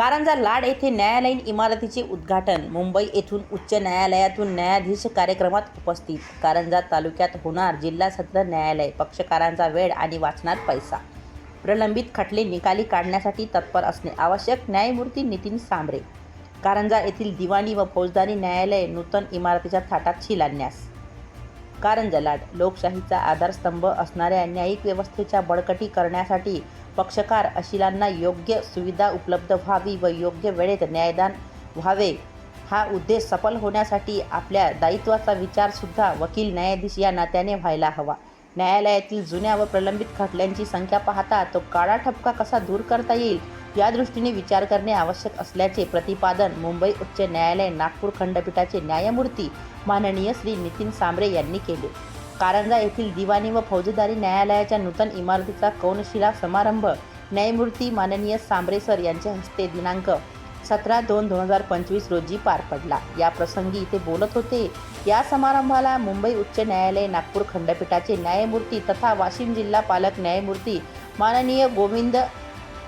कारंजा लाड येथे न्यायालयीन इमारतीचे उद्घाटन मुंबई येथून उच्च न्यायालयातून न्यायाधीश कार्यक्रमात उपस्थित. कारंजा तालुक्यात होणार जिल्हा सत्र न्यायालय पक्षकारांचा वेळ आणि वाचणार पैसा. प्रलंबित खटले निकाली काढण्यासाठी तत्पर असणे आवश्यक न्यायमूर्ती नितीन सांबरे. कारंजा येथील दिवाणी व फौजदारी न्यायालय नूतन इमारतीच्या थाटात शिलान्यास. कारंजलाट लोकशाहीचा आधारस्तंभ असणाऱ्या न्यायिक व्यवस्थेच्या बळकटी करण्यासाठी पक्षकार अशिलांना योग्य सुविधा उपलब्ध व्हावी व योग्य वेळेत न्यायदान व्हावे हा उद्देश सफल होण्यासाठी आपल्या दायित्वाचा विचारसुद्धा वकील न्यायाधीश या नात्याने व्हायला हवा. न्यायालयातील जुन्या व प्रलंबित खटल्यांची संख्या पाहता तो काळा ठपका कसा दूर करता येईल या दृष्टीने विचार करणे आवश्यक असल्याचे प्रतिपादन मुंबई उच्च न्यायालय नागपूर खंडपीठाचे न्यायमूर्ती माननीय श्री नितीन सांबरे यांनी केले. कारंजा येथील दिवाणी व फौजदारी न्यायालयाच्या नूतन इमारतीचा कौनशिला समारंभ न्यायमूर्ती माननीय सांबरे सर यांच्या हस्ते दिनांक सतरा दोन दोन हजार पंचवीस रोजी पार पडला. या प्रसंगी ते बोलत होते. या समारंभाला मुंबई उच्च न्यायालय नागपूर खंडपीठाचे न्यायमूर्ती तथा वाशिम जिल्हा पालक न्यायमूर्ती माननीय गोविंद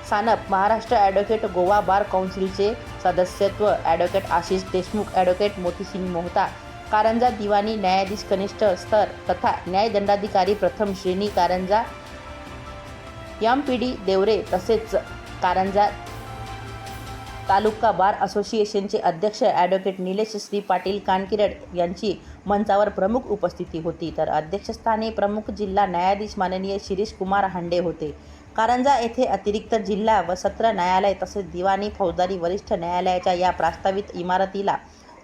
सानप महाराष्ट्र ॲडव्होकेट गोवा बार काउन्सिलचे सदस्यत्व ॲडव्होकेट आशिष देशमुख ॲडव्होकेट मोतीसिंग मोहता कारंजा दिवाणी न्यायाधीश कनिष्ठ स्तर तथा न्यायदंडाधिकारी प्रथम श्रेणी Karanja M P D Devre तसेच कारंजा तालुका बार असोसिएशनचे अध्यक्ष ॲडव्होकेट निलेश श्री पाटील कानकिरड यांची मंचावर प्रमुख उपस्थिती होती. तर अध्यक्षस्थानी प्रमुख जिल्हा न्यायाधीश माननीय शिरीष कुमार हांडे होते. कारंजा येथे अतिरिक्त जिल्हा व सत्र न्यायालय तसेच दिवाणी फौजदारी वरिष्ठ न्यायालयाच्या या प्रस्तावित इमारतीला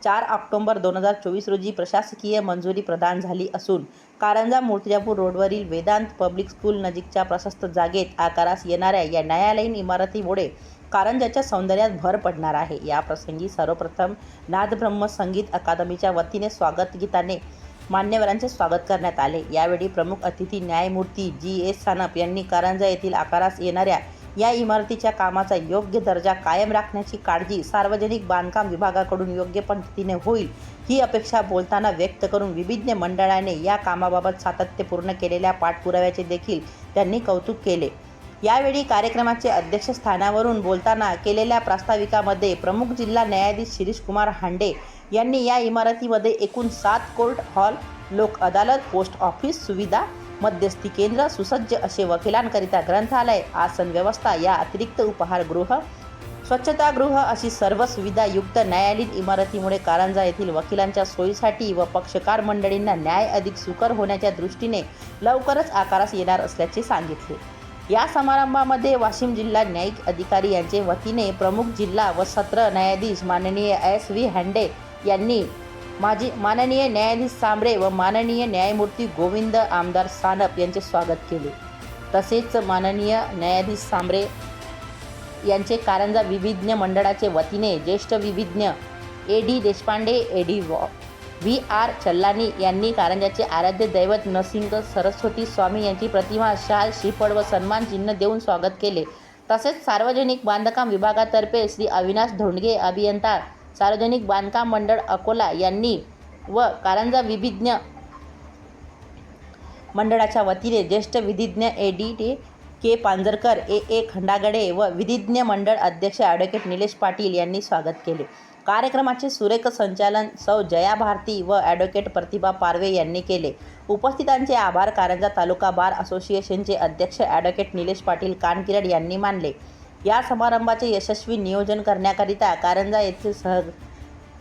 चार ऑक्टोबर दोन हजार चोवीस रोजी प्रशासकीय मंजुरी प्रदान झाली असून कारंजा मूर्तिजापूर रोडवरील वेदांत पब्लिक स्कूल नजीकच्या प्रशस्त जागेत आकारास येणाऱ्या या न्यायालयीन इमारतीमुळे कारंजाच्या सौंदर्यात भर पडणार आहे. या प्रसंगी सर्वप्रथम नादब्रह्म संगीत अकादमीच्या वतीने स्वागतगीताने मान्यवरांचे स्वागत करण्यात आले. यावेळी प्रमुख अतिथी न्यायमूर्ती जी. एस. सानप यांनी कारंजा येथील आकारास येणाऱ्या या इमारतीच्या कामाचा योग्य दर्जा कायम राखण्याची काळजी सार्वजनिक बांधकाम विभागाकडून योग्य पद्धतीने होईल ही अपेक्षा बोलताना व्यक्त करून विविध मंडळाने या कामाबाबत सातत्यपूर्ण केलेल्या पाठपुराव्याचे देखील त्यांनी कौतुक केले. यावेळी कार्यक्रमाचे अध्यक्षस्थानावरून बोलताना केलेल्या प्रास्ताविकामध्ये प्रमुख जिल्हा न्यायाधीश शिरीष कुमार हांडे यांनी या इमारतीमध्ये एकूण सात कोर्ट हॉल लोक अदालत पोस्ट ऑफिस सुविधा मध्यस्थी केंद्र सुसज्ज असे वकिलांकरिता ग्रंथालय आसन व्यवस्था या अतिरिक्त उपहारगृह स्वच्छतागृह अशी सर्व सुविधायुक्त न्यायालयीन इमारतीमुळे कारंजा येथील वकिलांच्या सोयीसाठी व पक्षकार मंडळींना न्याय अधिक सुकर होण्याच्या दृष्टीने लवकरच आकारास येणार असल्याचे सांगितले. या समारंभामध्ये वाशिम जिल्हा न्यायिक अधिकारी यांचे वतीने प्रमुख जिल्हा व सत्र न्यायाधीश माननीय एस व्ही हँडे यांनी माजी माननीय न्यायाधीश सांबरे व माननीय न्यायमूर्ती गोविंद आमदार सानप यांचे स्वागत केले. तसेच माननीय न्यायाधीश सांबरे यांचे कारंजा विविज्ञ मंडळाचे वतीने ज्येष्ठ विविज्ञ A D Deshpande A D वॉ व्ही. आर. चल्लानी यांनी कारंजाचे आराध्य दैवत नरसिंग सरस्वती स्वामी यांची प्रतिमा शाल श्रीफळ व सन्मान चिन्ह देऊन स्वागत केले. तसेच सार्वजनिक बांधकाम विभागातर्फे श्री अविनाश धोंडगे अभियंता सार्वजनिक बांधकाम मंडळ अकोला यांनी व कारंजा विधिज्ञ मंडळाच्या वतीने ज्येष्ठ विधिज्ञ ए डी टी के. पांजरकर ए. ए. खंडागडे व विधिज्ञ मंडळ अध्यक्ष ॲडव्होकेट निलेश पाटील यांनी स्वागत केले. कार्यक्रमाचे सुरेख संचालन सौ जया भारती व ॲडव्होकेट प्रतिभा पारवे यांनी केले. उपस्थितांचे आभार. कारंजा तालुका बार असोसिएशनचे अध्यक्ष ॲडव्होकेट निलेश पाटील कानकिरड यांनी मानले. या समारंभाचे यशस्वी नियोजन करण्याकरिता कारंजा येथील सह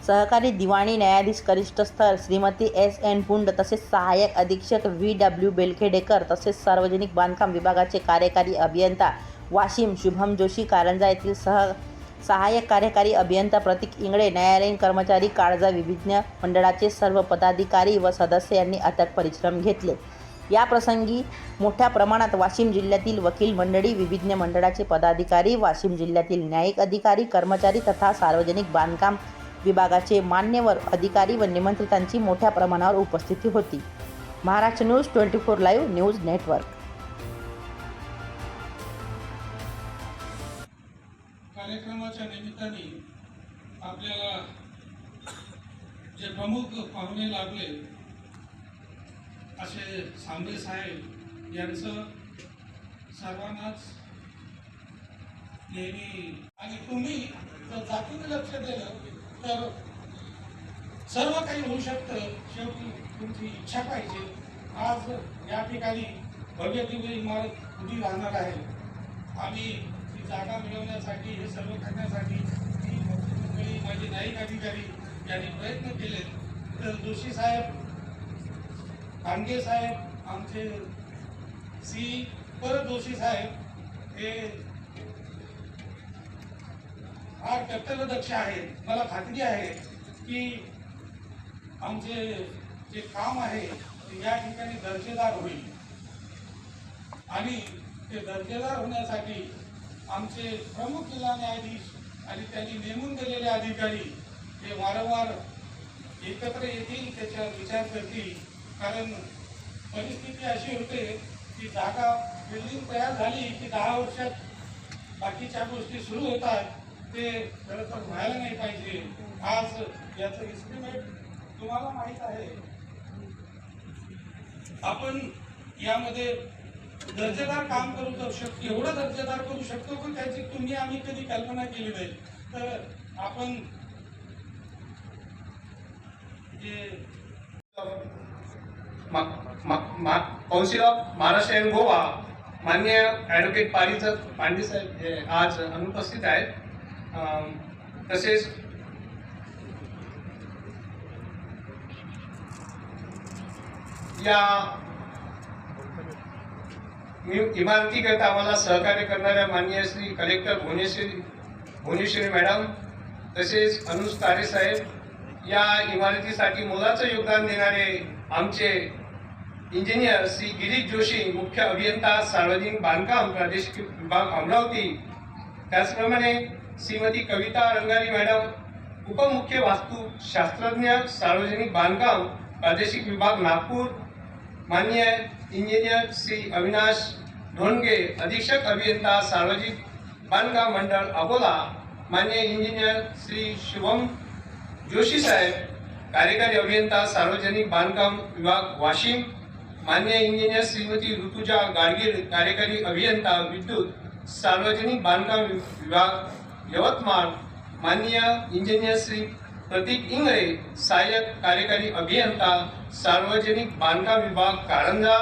सहकारी दिवाणी न्यायाधीश कनिष्ठस्थर श्रीमती एस एन पुंड तसेच सहाय्यक अधीक्षक व्ही डब्ल्यू बेलखेडेकर तसेच सार्वजनिक बांधकाम विभागाचे कार्यकारी अभियंता वाशिम शुभम जोशी कारंजा येथील सह सहाय्यक कार्यकारी अभियंता प्रतीक इंगळे न्यायालयीन कर्मचारी काळजा विधिज्ञ मंडळाचे सर्व पदाधिकारी व सदस्य यांनी अथक परिश्रम घेतले. या प्रसंगी मोठ्या प्रमाणात वाशिम जिल्ह्यातील वकील मंडळी विविध मंडळाचे पदाधिकारी वाशिम जिल्ह्यातील न्यायिक अधिकारी कर्मचारी तथा सार्वजनिक बांधकाम विभागाचे मान्यवर अधिकारी व निमंत्रितांची मोठ्या प्रमाणावर उपस्थिती होती. Maharashtra news twenty four live news network. निमित्ताने आपल्याला जे प्रमुख पाहुणे लाभले असे सांबरे साहेब यांचं सर्वांनाच नेहमी आणि तुम्ही जर जातीने लक्ष दिलं तर सर्व काही होऊ शकतं. शेवटी तुमची इच्छा पाहिजे. आज या ठिकाणी भव्य दिव्य इमारत उभी राहणार आहे. आम्ही जागा मिळवण्यासाठी हे सर्व करण्यासाठी मी मंत्री, माझे न्यायिक अधिकारी यांनी प्रयत्न केले. तर जोशी साहेब कांगे साहेब आमचे सी परत जोशी साहेब हे फार कर्तव्यदक्ष आहेत. मला खात्री आहे की आमचे जे काम आहे ते या ठिकाणी दर्जेदार होईल. आणि ते दर्जेदार होण्यासाठी आमचे प्रमुख जिल्हा न्यायाधीश आणि त्यांनी नेमून दिलेले अधिकारी हे वारंवार एकत्र येतील त्याच्यावर विचार करतील. कारण परिस्थिती अशी होते की जागा बिल्डिंग तयार झाली की दहा वर्षात बाकीच्या गोष्टी सुरू होतात ते खरं तर व्हायला नाही पाहिजे. आज याचं एस्टिमेट तुम्हाला माहीत आहे. आपण यामध्ये दर्जेदार काम करू शकतो एवढं दर्जेदार करू शकतो पण त्याची तुम्ही आम्ही कधी कल्पना केली नाही. तर आपण जे council of Maharashtra and Goa मान्य ॲडव्होकेट पारिजात पांडे साहेब हे आज अनुपस्थित आहेत. तसेच या इमारतीकरता आम्हाला सहकार्य करणाऱ्या माननीय श्री कलेक्टर भुवनेश्वरी भुवनेश्वरी मॅडम तसेच अनुज तारे साहेब या इमारतीसाठी मोलाचं योगदान देणारे आमचे इंजिनियर श्री गिरीश जोशी मुख्य अभियंता सार्वजनिक बांधकाम प्रादेशिक विभाग अमरावती. त्याचप्रमाणे श्रीमती कविता रंगारी मॅडम उपमुख्य वास्तू शास्त्रज्ञ सार्वजनिक बांधकाम प्रादेशिक विभाग नागपूर मान्य इंजिनियर श्री अविनाश ढोणगे अधीक्षक अभियंता सार्वजनिक बांधकाम मंडळ अकोला मान्य इंजिनियर श्री शुभम जोशी साहेब कार्यकारी अभियंता सार्वजनिक बांधकाम विभाग वाशिम मान्य इंजिनियर श्रीमती ऋतुजा गाडगीळ कार्यकारी अभियंता विद्युत सार्वजनिक बांधकाम विभाग यवतमाळ माननीय इंजिनियर श्री प्रतीक इंगळे सहाय्यक कार्यकारी अभियंता सार्वजनिक बांधकाम विभाग कारंजा